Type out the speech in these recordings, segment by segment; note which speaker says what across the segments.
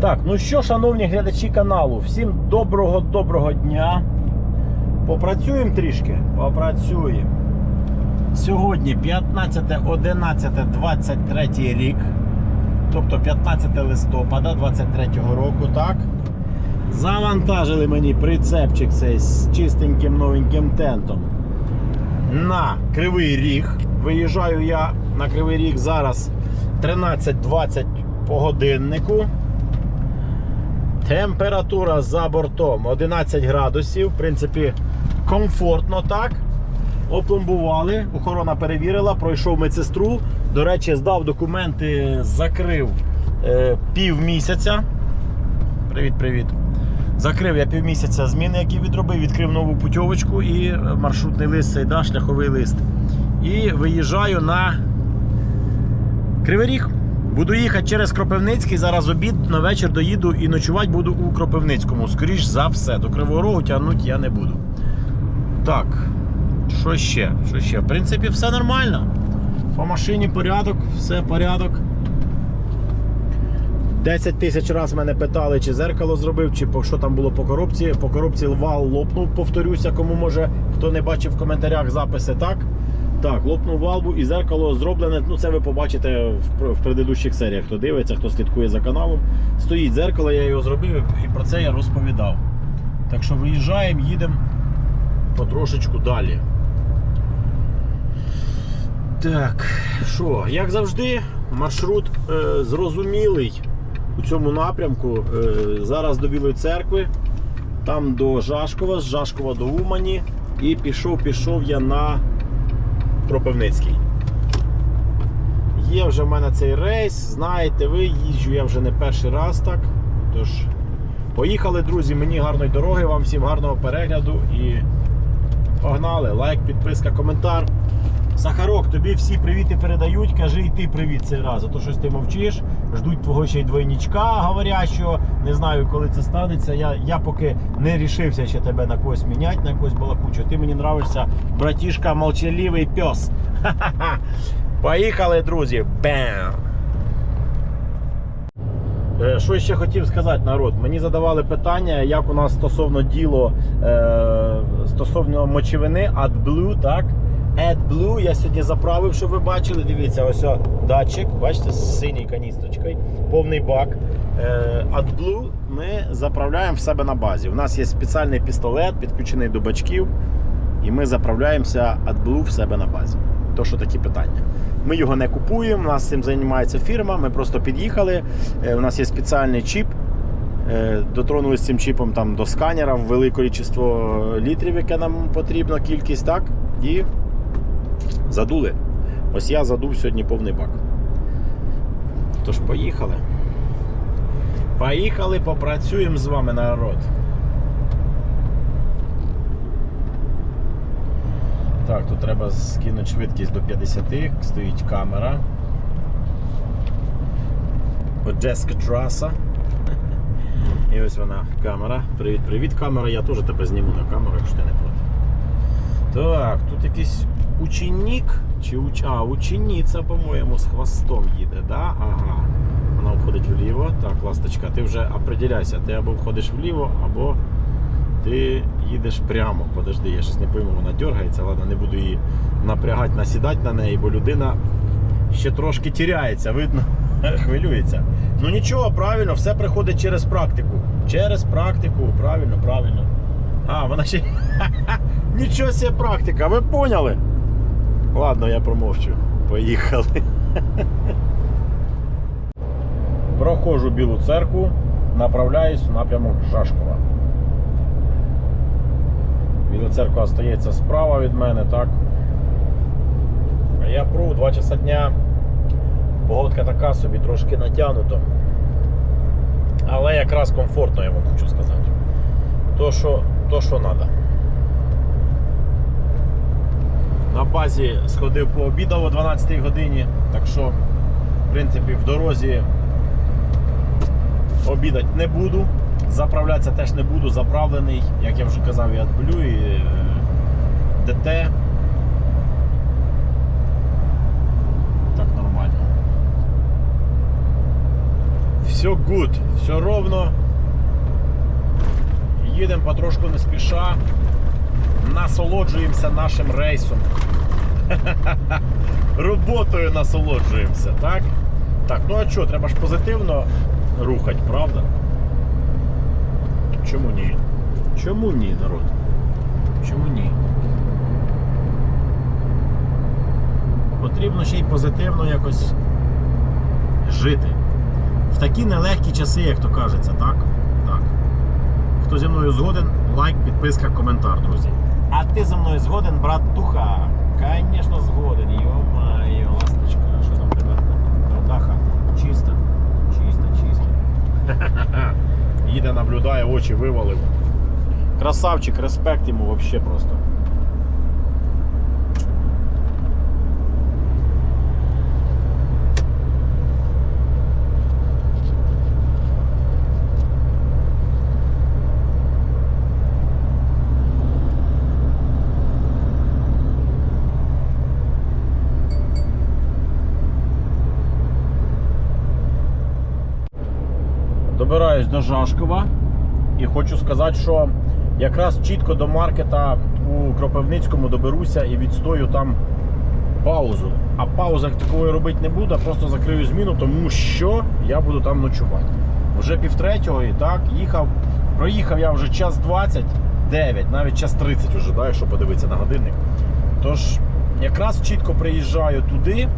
Speaker 1: Так, ну що, шановні глядачі каналу, всім доброго доброго дня. Попрацюємо трішки? Попрацюємо. Сьогодні 15.11.23 рік, тобто 15 листопада 23 року, так? Завантажили мені прицепчик цей з чистеньким новеньким тентом на Кривий Ріг. Виїжджаю я на Кривий Ріг зараз 13.20 по годиннику. Температура за бортом 11 градусів. В принципі, комфортно так. Опломбували, охорона перевірила, пройшов медсестру. До речі, здав документи, закрив е, пів місяця. Привіт, привіт. Закрив я півмісяця зміни, які відробив, відкрив нову путьовочку і е, маршрутний лист, цей да, шляховий лист. І виїжджаю на Кривий Ріг. Буду їхати через Кропивницький. Зараз обід на вечір доїду і ночувати буду у Кропивницькому. Скоріш за все, до Кривого Рогу тягнути я не буду. Так, що ще? Що ще? В принципі, все нормально. По машині порядок, все порядок. 10 тисяч разів мене питали, чи зеркало зробив, чи що там було по коробці. По коробці вал лопнув, повторюся, кому може, хто не бачив в коментарях записи, так? Так, лопнув валбу і зеркало зроблене. Ну, це ви побачите в, в предыдущих серіях. Хто дивиться, хто слідкує за каналом. Стоїть зеркало, я його зробив і про це я розповідав. Так що виїжджаємо, їдемо потрошечку далі. Так, що, як завжди, маршрут е, зрозумілий у цьому напрямку. Е, зараз до Білої церкви, там до Жашкова, з Жашкова до Умані. І пішов, пішов я на Кропивницький. Є вже в мене цей рейс, знаєте ви, їжджу я вже не перший раз так. Тож, поїхали, друзі, мені гарної дороги, вам всім гарного перегляду і погнали. Лайк, підписка, коментар. Сахарок, тобі всі привіти передають, кажи і ти привіт цей раз. А то щось ти мовчиш, ждуть твого ще й двойничка говорящого. Не знаю, коли це станеться. Я, я поки не рішився ще тебе на когось міняти, на якогось балакучу. Ти мені нравишся, братішка, молчаливий пес. Ха-ха-ха. Поїхали, друзі. Бам! Е, Що ще хотів сказати, народ? Мені задавали питання, як у нас стосовно діло е, стосовно мочевини AdBlue, так? AdBlue я сьогодні заправив, щоб ви бачили. Дивіться, ось о, датчик, бачите, з синьою каністрочкою, повний бак. Е, AdBlue ми заправляємо в себе на базі. У нас є спеціальний пістолет, підключений до бачків, і ми заправляємося AdBlue в себе на базі. То що такі питання. Ми його не купуємо, у нас цим займається фірма. Ми просто під'їхали. Е, У нас є спеціальний чіп. Е, Дотронулися цим чіпом там, до сканера велике кількість літрів, яке нам потрібно, кількість, так? І задули. Ось я задув сьогодні повний бак. Тож поїхали. Поїхали, попрацюємо з вами, народ. Так, тут треба скинути швидкість до 50, стоїть камера. Одеська траса. І ось вона камера. Привіт, привіт, камера. Я теж тебе зніму на камеру, якщо ти не проти. Так, тут якийсь ученик. Чи уч... А, учениця, по-моєму, з хвостом їде, да? Ага. Вона входить вліво. Так, ласточка, ти вже определяйся, ти або входиш вліво, або ти їдеш прямо. Подожди, я щось не пойму, вона дергається. Ладно, не буду її напрягати, насідати на неї, бо людина ще трошки тіряється, видно, хвилюється. Ну нічого, правильно, все приходить через практику. Через практику, правильно, правильно. А, вона ще. Нічого себе практика, ви поняли? Ладно, я промовчу. Поїхали. Проходжу білу церкву, направляюсь в напрямок Жашкова. Біла церква остається справа від мене, так. А я пру 2 часа дня. Погодка така собі трошки натягнуто. Але якраз комфортно, я вам хочу сказати. То, що, то, що треба. На базі сходив по обіду о 12 годині, так що, в принципі, в дорозі обідати не буду, заправлятися теж не буду, заправлений, як я вже казав, я адблю, і е, ДТ. Так нормально. Все гуд, все ровно. Їдемо потрошку не спіша. Насолоджуємося нашим рейсом. Роботою насолоджуємося, так? Так, ну а що, треба ж позитивно рухати, правда? Чому ні? Чому ні, народ? Чому ні? Потрібно ще й позитивно якось жити. В такі нелегкі часи, як то кажеться, так? Так. Хто зі мною згоден, лайк, підписка, коментар, друзі. А ти за мною згоден, брат Туха? Звісно, згоден. Йо-моє, ласточка. Що там тебе? Родаха. Чисто. Чисто, чисто. Їде, наблюдає, очі вивалив. Красавчик, респект йому взагалі просто. Добираюсь до Жашкова і хочу сказати, що якраз чітко до маркета у Кропивницькому доберуся і відстою там паузу. А паузу як такої робити не буду, а просто закрию зміну, тому що я буду там ночувати. Вже півтретього і так їхав. Проїхав я вже час 29, навіть час 30 вже, да, якщо подивитися на годинник. Тож, якраз чітко приїжджаю туди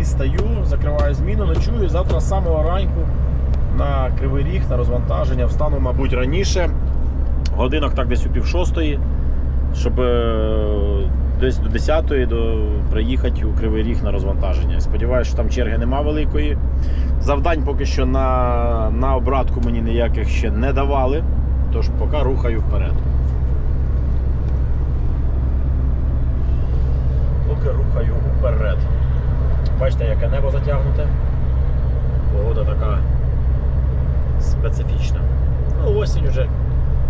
Speaker 1: і стаю, закриваю зміну, ночую. І завтра з самого ранку на Кривий Ріг, на розвантаження. Встану, мабуть, раніше. Годинок так десь у пів шостої, щоб е, десь до 10-ї до, приїхати у Кривий Ріг на розвантаження. Сподіваюся, що там черги нема великої. Завдань поки що на, на обратку мені ніяких ще не давали. Тож поки рухаю вперед. Поки рухаю вперед. Бачите, яке небо затягнуте. Погода така специфічна. Ну, осінь вже.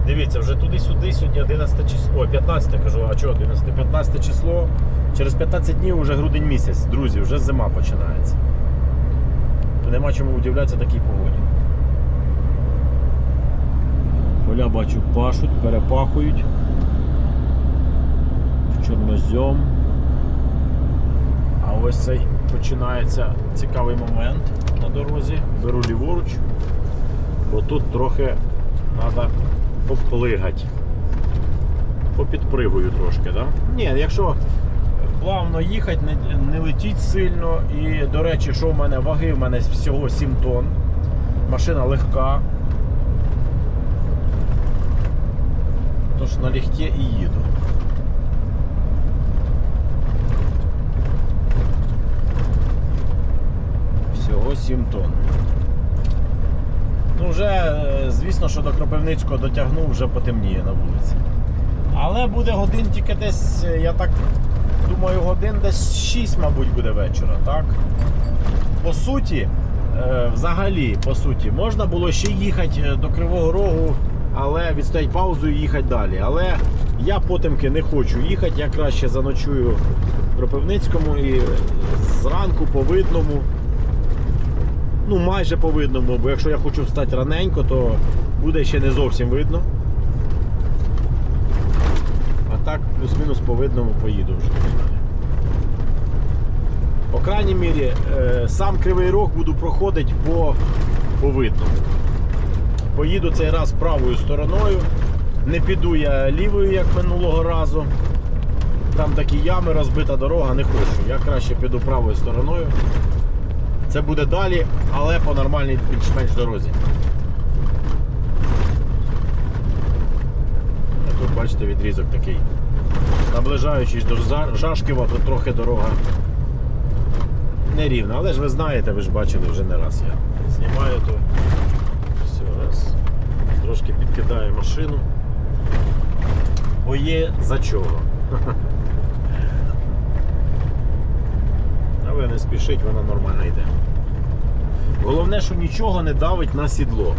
Speaker 1: Дивіться, вже туди-сюди, сьогодні 11 число. Ой, 15 кажу, а чого 11? 15 число. Через 15 днів вже грудень місяць, друзі, вже зима починається. Нема чому удивлятися такій погоді. Поля бачу пашуть, перепахують. В чорнозьом. А ось цей починається цікавий момент на дорозі. Беру ліворуч, бо тут трохи треба поплигати. Попідпригую трошки, так? Ні, якщо плавно їхати, не, не летіть сильно. І, до речі, що в мене ваги, в мене всього 7 тонн. Машина легка. Тож налегке і їду. Всього 7 тонн. Ну, вже, е, звісно, що до Кропивницького дотягну, вже потемніє на вулиці. Але буде годин тільки десь, е, я так думаю, годин десь 6, мабуть, буде вечора, так? По суті, е, взагалі, по суті, можна було ще їхати до Кривого Рогу, але відстоять паузу і їхати далі. Але я потемки не хочу їхати, я краще заночую в Кропивницькому і зранку по видному ну майже по видному, бо якщо я хочу встати раненько, то буде ще не зовсім видно. А так, плюс-мінус по видному поїду вже. По крайній мірі, е, сам кривий рог буду проходити по, по видному. Поїду цей раз правою стороною. Не піду я лівою, як минулого разу. Там такі ями, розбита дорога, не хочу. Я краще піду правою стороною. Це буде далі, але по нормальній більш-менш дорозі. Тут бачите відрізок такий. Наближаючись до Жа- Жашкова, тут трохи дорога нерівна. Але ж ви знаєте, ви ж бачили вже не раз я знімаю то. Все, раз. Трошки підкидаю машину. Бо є за чого. Але не спішить, вона нормально йде. Головне, що нічого не давить на сідло.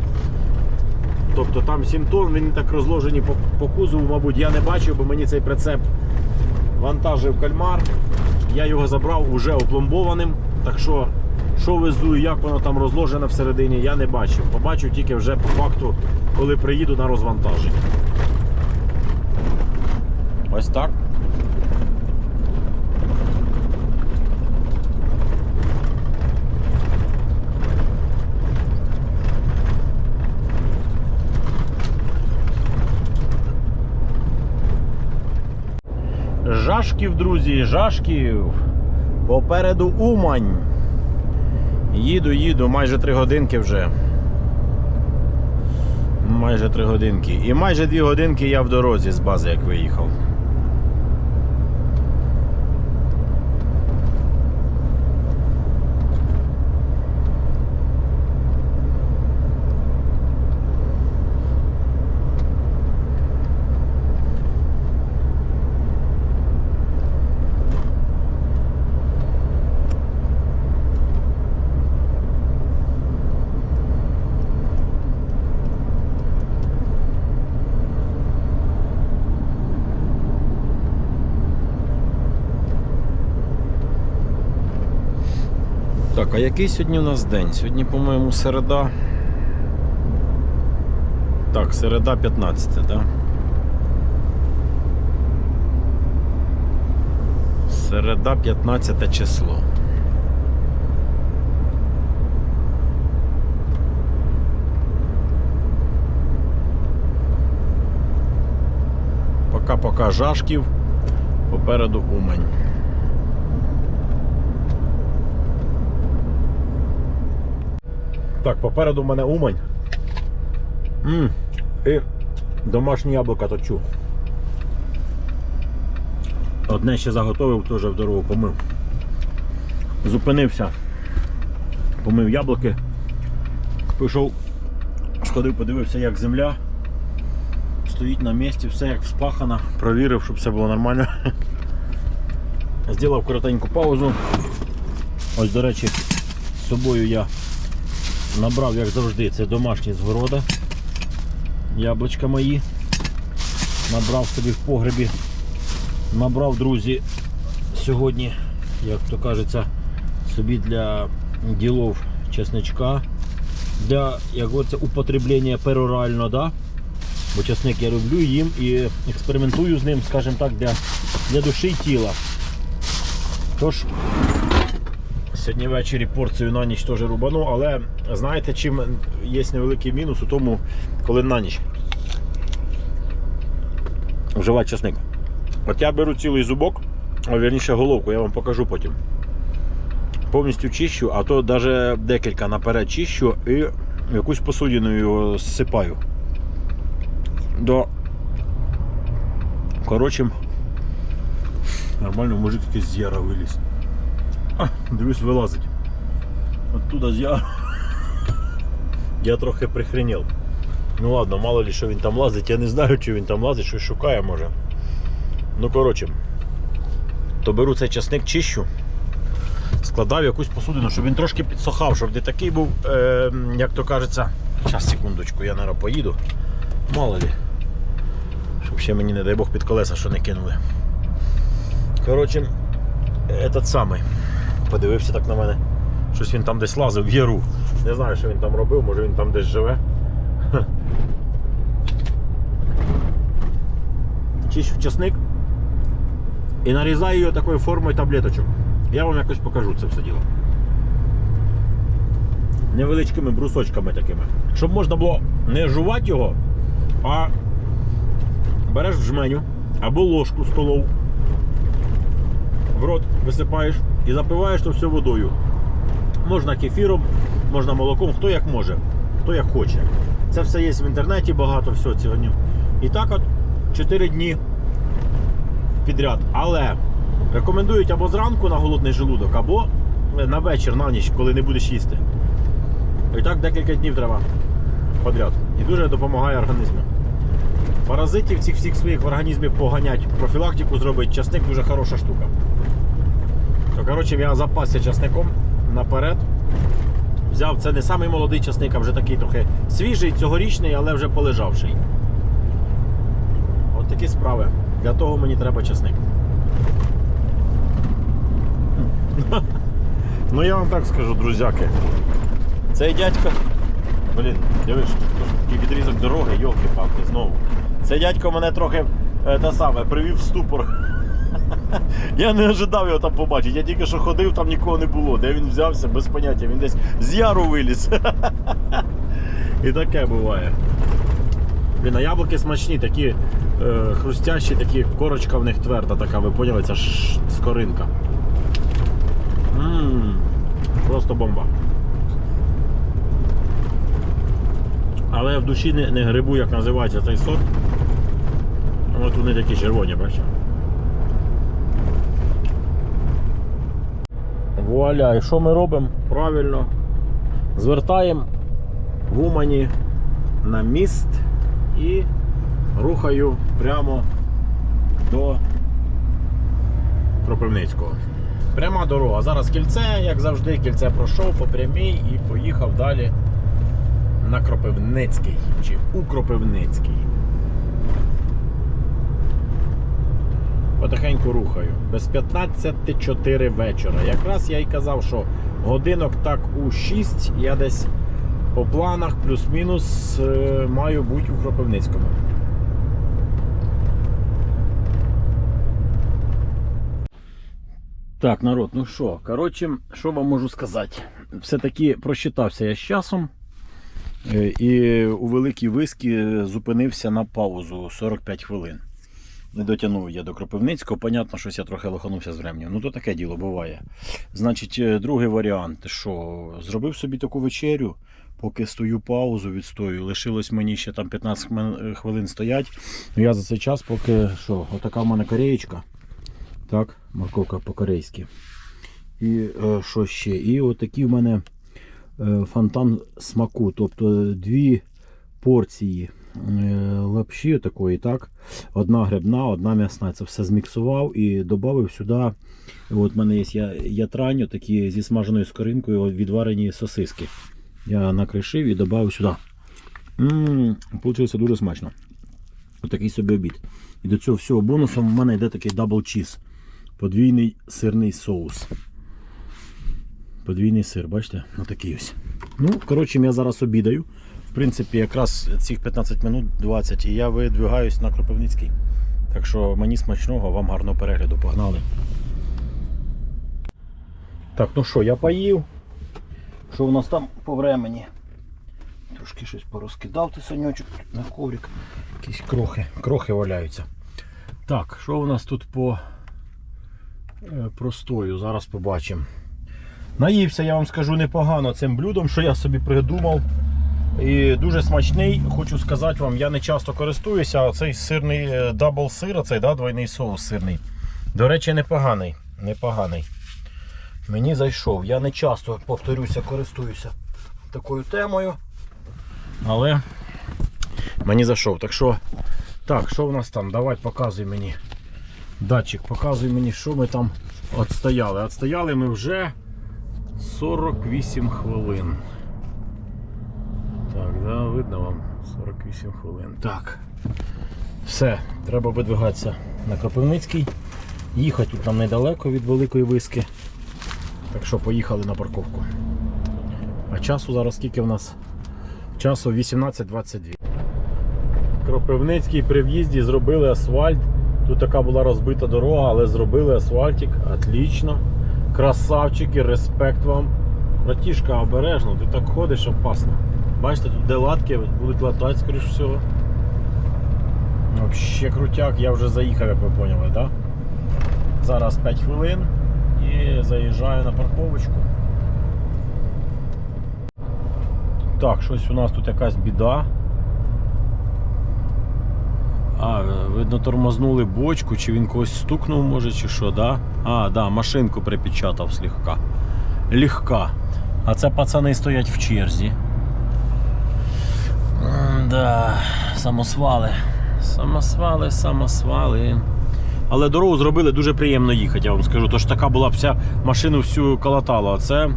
Speaker 1: Тобто там 7 тонн, він так розложені по, по кузову, мабуть, я не бачив, бо мені цей прицеп вантажив кальмар. Я його забрав уже опломбованим. Так що що везу і як воно там розложено всередині, я не бачив. Побачив тільки вже по факту, коли приїду на розвантаження. Ось так. Жашків, друзі, жашків. Попереду Умань. Їду, їду, майже три годинки вже. Майже три годинки. І майже дві годинки я в дорозі з бази, як виїхав. Який сьогодні у нас день? Сьогодні, по-моєму, середа. Так, середа 15, так? Да? Середа 15 число. Пока-пока Жашків. Попереду Умань. Так, попереду в мене Умань. м І домашні яблука точу. Одне ще заготовив, теж в дорогу помив. Зупинився, помив яблуки, пішов, сходив, подивився, як земля. Стоїть на місці, все як вспахано, провірив, щоб все було нормально. Зробив коротеньку паузу. Ось, до речі, з собою я Набрав, як завжди, це домашні з города. Яблучка мої. Набрав собі в погребі. Набрав, друзі, сьогодні, як то кажеться, собі для ділов чесничка. Для як це, употреблення перорально, да? бо чесник я люблю їм і експериментую з ним, скажімо так, для, для душі і тіла. Тож, Сьогодні ввечері порцію на ніч теж рубану, але знаєте, чим є невеликий мінус у тому, коли на ніч вживати часник. От я беру цілий зубок, а вірніше головку, я вам покажу потім. Повністю чищу, а то навіть декілька наперед чищу і якусь посудину його зсипаю. До коротше, нормально мужик якийсь з яра виліз. А, дивись, вилазить. Оттуда я. Я трохи прихренів. Ну ладно, мало ли що він там лазить, я не знаю, чи він там лазить, щось шукає може. Ну коротше, то беру цей часник, чищу, складав в якусь посудину, щоб він трошки підсохав, щоб не такий був, е, як то кажеться. Зараз, секундочку, я наверное, поїду. Мало ли. Щоб ще мені, не дай Бог, під колеса що не кинули. Коротше, этот самий подивився так на мене. Щось він там десь лазив в яру. Не знаю, що він там робив, може він там десь живе. Чищу часник і нарізаю його такою формою таблеточок. Я вам якось покажу це все діло. Невеличкими брусочками такими. Щоб можна було не жувати його, а береш в жменю або ложку столову, в рот висипаєш і запиваєш то все водою. Можна кефіром, можна молоком, хто як може, хто як хоче. Це все є в інтернеті, багато всього цього. І так от 4 дні підряд. Але рекомендують або зранку на голодний желудок, або на вечір, на ніч, коли не будеш їсти. І так декілька днів треба подряд. І дуже допомагає організму. Паразитів цих всіх своїх в організмі поганять, профілактику зробить, часник дуже хороша штука. То, коротше, я запасся часником наперед. Взяв, це не самий молодий часник, а вже такий трохи свіжий, цьогорічний, але вже полежавший. От такі справи. Для того мені треба часник. Ну я вам так скажу, друзяки. Цей дядько. Блін, дивиш, такий відрізок дороги, йолки-палки, знову. Цей дядько мене трохи е, те саме, привів в ступор. Я не ожидав його там побачити. Я тільки що ходив, там нікого не було. Де він взявся, без поняття. Він десь з яру виліз. І таке буває. Блін, а яблуки смачні, такі е, хрустящі, такі корочка в них тверда така, ви поняли, це скоринка. Ммм, просто бомба. Але в душі не, не грибу, як називається цей сорт. От вони такі червоні, бачите. Вуаля, і що ми робимо? Правильно. Звертаємо в Умані на міст і рухаю прямо до Кропивницького. Пряма дорога. Зараз кільце, як завжди, кільце пройшов по прямій і поїхав далі на Кропивницький чи у Кропивницький. Потихеньку рухаю. Без 15.4 вечора. Якраз я й казав, що годинок так у 6 я десь по планах плюс-мінус е, маю бути у Кропивницькому. Так, народ, ну що, коротше, що вам можу сказати? Все-таки просчитався я з часом. е, І у великій виски зупинився на паузу 45 хвилин. Не дотягнув я до Кропивницького. Понятно, щось я трохи лоханувся з временем. Ну то таке діло буває. Значить, е, другий варіант, що зробив собі таку вечерю, поки стою паузу, відстою. Лишилось мені ще там 15 хвилин- стоять. Ну, Я за цей час, поки що, отака в мене кореєчка. Так, морковка по-корейськи. І е, що ще? І отакий в мене е, фонтан смаку. Тобто дві порції лапші такої, так? Одна грибна, одна м'ясна. Це все зміксував і додав сюди. От в мене є ятраню, такі зі смаженою скоринкою відварені сосиски. Я накришив і додав сюди. Получилося дуже смачно. Отакий собі обід. І до цього всього бонусом в мене йде такий дабл чіз. Подвійний сирний соус. Подвійний сир, бачите? Отакий ось. Ну, коротше, я зараз обідаю. В принципі, якраз цих 15 минут 20 і я видвигаюсь на Кропивницький. Так що мені смачного, вам гарного перегляду. Погнали. Так, ну що, я поїв. Що у нас там по времені? Трошки щось порозкидав ти санючок на коврик. Якісь крохи, крохи валяються. Так, що у нас тут по е, простою? Зараз побачимо. Наївся, я вам скажу, непогано цим блюдом, що я собі придумав. І дуже смачний. Хочу сказати вам, я не часто користуюся, а цей сирний е, дабл сир, цей да, двойний соус сирний. До речі, непоганий. Непоганий. Мені зайшов. Я не часто, повторюся, користуюся такою темою. Але мені зайшов. Так що, так, що в нас там? Давай показуй мені. Датчик, показуй мені, що ми там отстояли. Отстояли ми вже 48 хвилин. Так, да, видно вам 48 хвилин. Так. Все, треба видвигатися на Кропивницький. Їхати тут нам недалеко від Великої Виски. Так що поїхали на парковку. А часу зараз скільки в нас? Часу 18.22. Кропивницький при в'їзді зробили асфальт. Тут така була розбита дорога, але зробили асфальтик. Отлично. Красавчики, респект вам. Братішка, обережно, ти так ходиш опасно. Бачите, тут де латки будуть латати, скоріш всього. Взагалі крутяк, я вже заїхав, як ви поняли? Да? Зараз 5 хвилин і заїжджаю на парковочку. Так, щось у нас тут якась біда. А, видно, тормознули бочку, чи він когось стукнув, може, чи що, да? А, да, машинку припечатав слегка. Легка. А це пацани стоять в черзі. Да, самосвали. Самосвали, самосвали. Але дорогу зробили дуже приємно їхати, я вам скажу. Тож така була вся машину всю колотала. А це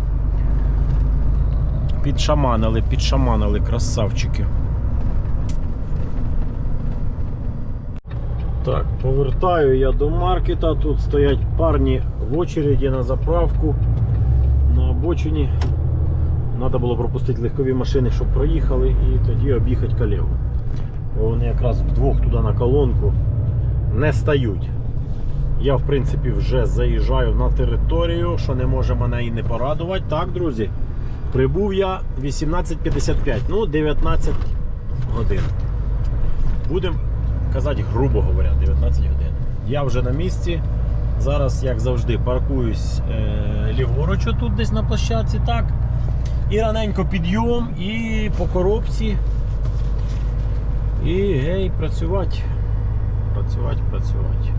Speaker 1: підшаманили, підшаманили красавчики. Так, повертаю я до маркета. Тут стоять парні в очереді на заправку. на обочині. Треба було пропустити легкові машини, щоб проїхали, і тоді об'їхати калєву. Вони якраз вдвох туди на колонку не стають. Я, в принципі, вже заїжджаю на територію, що не може мене і не порадувати. Так, друзі, прибув я 18.55, ну 19 годин. Будемо казати, грубо говоря, 19 годин. Я вже на місці. Зараз, як завжди, паркуюсь е, ліворуч тут десь на площадці, так. І раненько підйом, і по коробці. І гей, працювати. Працювати, працювати.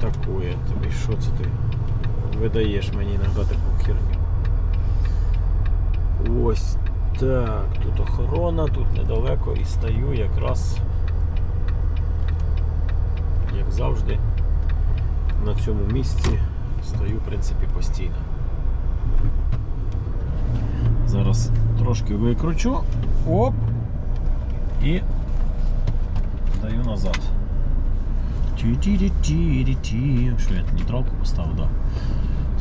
Speaker 1: Такое тобі, що це ти видаєш мені іноді таку херню. Ось так, тут охорона, тут недалеко і стою якраз, як завжди, на цьому місці стою, в принципі, постійно. Зараз трошки викручу, оп, і даю назад. Ті-ті-ті-ті-ті. Що я нейтралку поставив, да.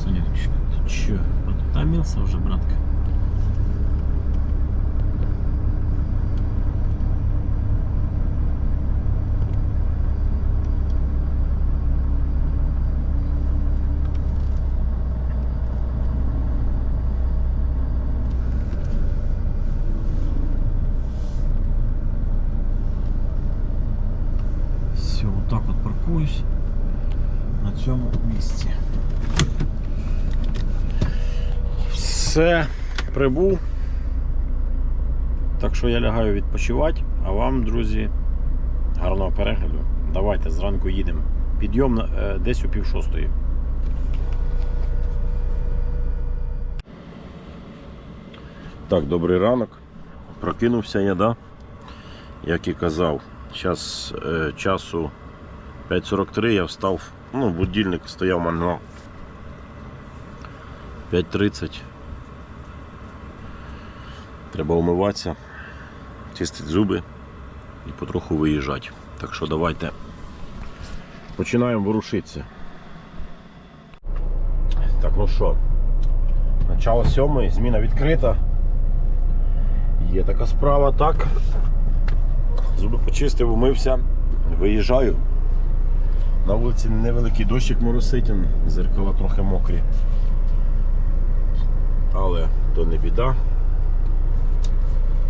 Speaker 1: Сонечко, ти чо, потамился вже, братка? Все, прибув. Так що я лягаю відпочивати, а вам, друзі, гарного перегляду. Давайте зранку їдемо. Підйом е, десь у пів шостої. Так, добрий ранок. Прокинувся я, да? Як і казав. Зараз е, часу 5.43 я встав. Ну, будильник стояв у мене на 5.30. Треба умиватися, чистити зуби і потроху виїжджати. Так що давайте починаємо ворушитися. Так, ну що, начало сьомої, зміна відкрита. Є така справа, так. Зуби почистив, умився, виїжджаю. На вулиці невеликий дощик моросить, зеркала трохи мокрі. Але то не біда.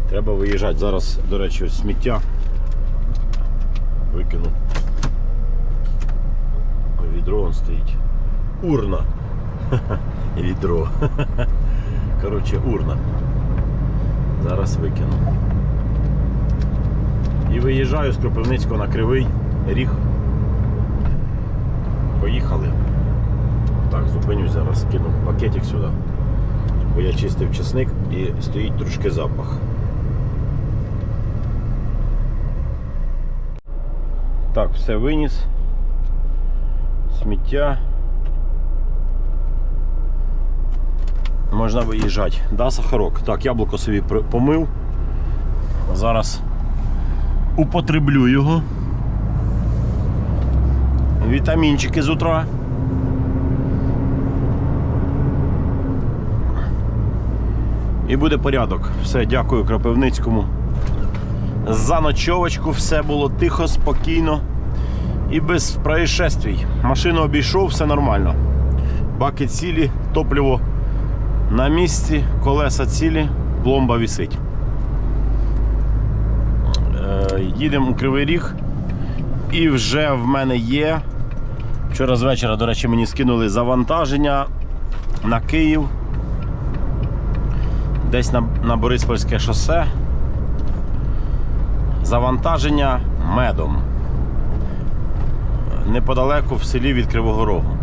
Speaker 1: Треба виїжджати. Зараз, до речі, ось сміття викину. Відро он стоїть. Урна. Відро. Коротше, урна. Зараз викину. І виїжджаю з Кропивницького на Кривий Ріг. Поїхали. Так, зупинюсь зараз, кину пакетик сюди. Бо я чистив чесник і стоїть трошки запах. Так, все виніс. Сміття. Можна виїжджати. Да, сахарок. Так, яблуко собі помив. Зараз употреблю його. Вітамінчики з утра. І буде порядок. Все, дякую Крапивницькому. За ночовочку все було тихо, спокійно і без происшествій. Машину обійшов, все нормально. Баки цілі, топливо на місці, колеса цілі, пломба висить. Е, їдемо у Кривий Ріг. І вже в мене є. Вчора з вечора, до речі, мені скинули завантаження на Київ. Десь на, на Бориспольське шосе. Завантаження медом. Неподалеку в селі від Кривого Рогу.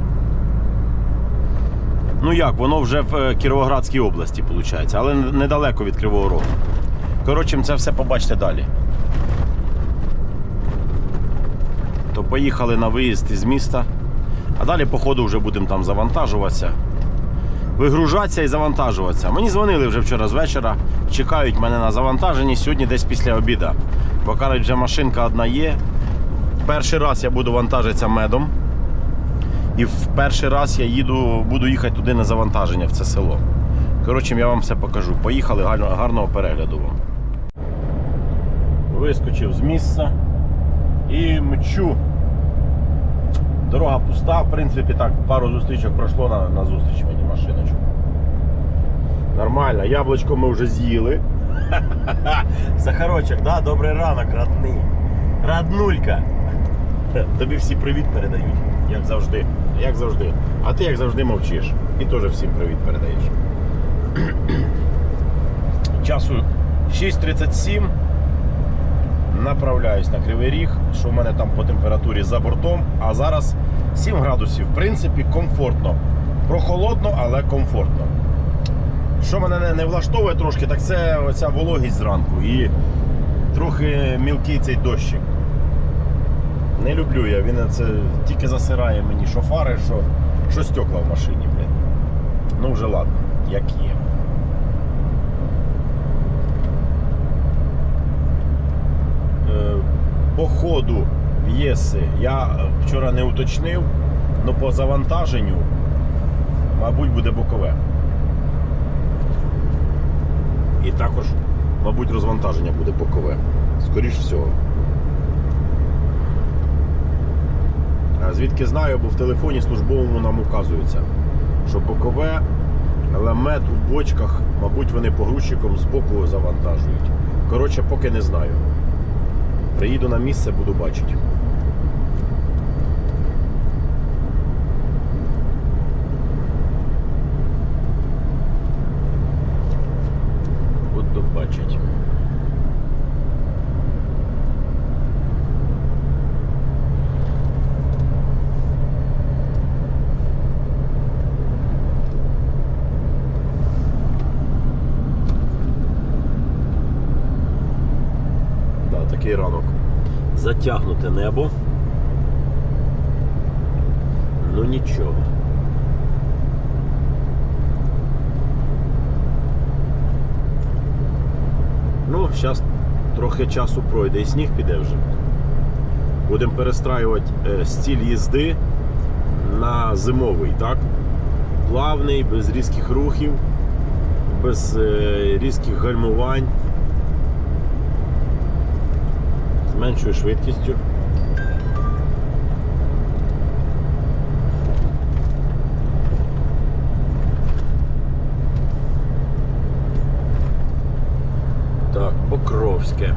Speaker 1: Ну як, воно вже в е, Кіровоградській області, виходить, але недалеко від Кривого Рогу. Коротше, це все побачите далі. То поїхали на виїзд із міста. А далі, по ходу, вже будемо там завантажуватися. Вигружатися і завантажуватися. Мені дзвонили вже вчора з вечора, чекають мене на завантаженні сьогодні десь після обіду. Бо кажуть, вже машинка одна є. Перший раз я буду вантажитися медом. І в перший раз я їду, буду їхати туди на завантаження в це село. Коротше, я вам все покажу. Поїхали, гарно- гарного перегляду вам. Вискочив з місця і мчу. Дорога пуста, в принципі, так, пару зустрічок пройшло на, на зустріч мені машиночку. Нормально, яблучко ми вже з'їли. Сахарочок, да? Добрий ранок, родний. Раднулька. Тобі всі привіт передають, як завжди. Як завжди. А ти як завжди мовчиш. І теж всім привіт передаєш. Часу 6.37. Направляюсь на Кривий Ріг, що в мене там по температурі за бортом. А зараз 7 градусів. В принципі, комфортно. Прохолодно, але комфортно. Що мене не, влаштовує трошки, так це оця вологість зранку і трохи мілкий цей дощик. Не люблю я, він це тільки засирає мені що фари, що, що стекла в машині, блін. Ну вже ладно, як є. Е, По ходу п'єси я вчора не уточнив, але по завантаженню, мабуть, буде бокове. І також, мабуть, розвантаження буде бокове. Скоріш всього. Звідки знаю, бо в телефоні службовому нам указується, що бокове, але мед у бочках, мабуть, вони погрузчиком з боку завантажують. Коротше, поки не знаю. Приїду на місце, буду бачити. Буду бачити. Да, такий ранок. Затягнуте небо. Ну нічого. Зараз трохи часу пройде і сніг піде вже. Будемо перестраювати е, стіль їзди на зимовий, так? Плавний, без різких рухів, без е, різких гальмувань. З меншою швидкістю. Покровське.